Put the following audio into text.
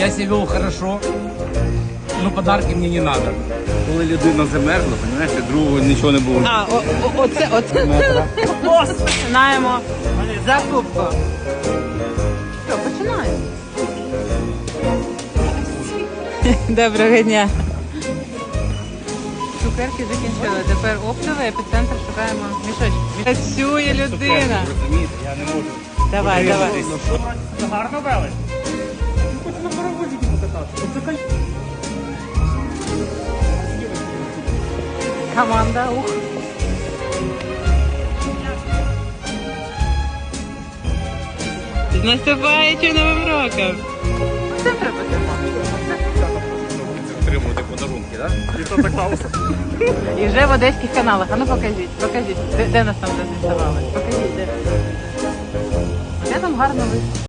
Я себя вел хорошо, но подарки мне не надо. Коли людина замерзла, розумієш, другого нічого не було. А, о, о, оце, оце. Ось, починаємо закупку. Що, починаємо? Доброго дня. Цукерки закінчили. Тепер оптовий епіцентр шукаємо мішочки. Працює людина. Розумієте, я не можу. Давай, давай. Гарно вели? Команда, ух. З наступаючим новим роком. Це треба Отримувати подарунки, так? І так сталося. І вже в одеських каналах. А ну покажіть, покажіть. Де, де нас там зафіксували? Покажіть, де. Де там гарно вийшло?